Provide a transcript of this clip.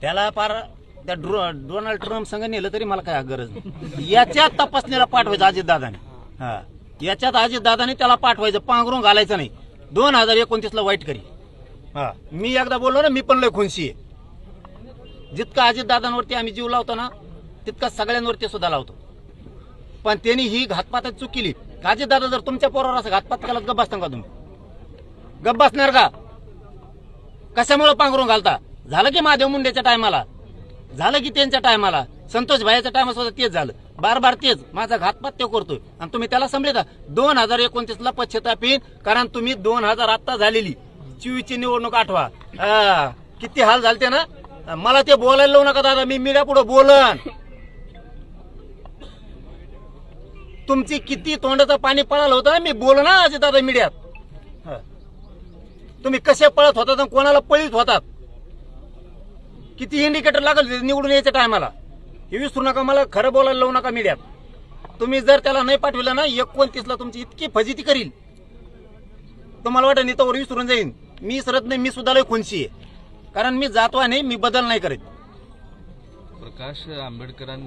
त्याला पार त्या ड्रो डोनाल्ड ट्रम्प संघ नेलं तरी मला काय गरज नाही. याच्यात तपासणीला पाठवायचं अजित दादाने हा. याच्यात अजित दादाने त्याला पाठवायचं पांघरून घालायचं नाही. दोन हजार एकोणतीसला वाईट करी. हा. मी एकदा बोललो ना मी पण लय खुनशी आहे. जितका अजित दादांवरती आम्ही जीव लावतो ना तितका सगळ्यांवरती सुद्धा लावतो. पण त्यांनी ही घातपातात चूक केली. अजित दादा जर तुमच्या पोरावर असं घातपात केला तर गप्प बसता का तुम्ही? गप्प बसणार का? कशामुळे पांघरून घालता? झालं की महादेव मुंडेच्या टायमाला? झालं की त्यांच्या टायमाला? संतोष भाईच्या टायमा सुद्धा तेच झालं. बार बार तेच. माझा घातपात ते करतोय. आणि तुम्ही त्याला समजता दोन हजार एकोणतीस ला पश्चाताप कारण तुम्ही दोन हजार आत्ता झालेली. चोवीसची निवडणूक आठवा. किती हाल झालते ना? मला ते बोलायला लावू नका दादा. मी मीडिया पुढे बोलन. तुमची किती तोंडाचं पाणी पळालं होतं ना? मी बोल ना अजित दादा मीडियात. तुम्ही कसे पळत होतात आणि कोणाला पळीत होतात? किती इंडिकेटर लागल निवडून यायच्या टायमाला हे विसरू नका मला खरं बोलायला लावू नका मीडियात तुम्ही जर त्याला नाही पाठविलं ना एकोणतीसला तुमची इतकी फजिती करील. तुम्हाला वाटत नेतावर विसरून जाईन. मी सरत नाही मी सुद्धा लय खुनशी आहे. कारण मी जातो नाही मी बदल नाही करीत. प्रकाश आंबेडकरांनी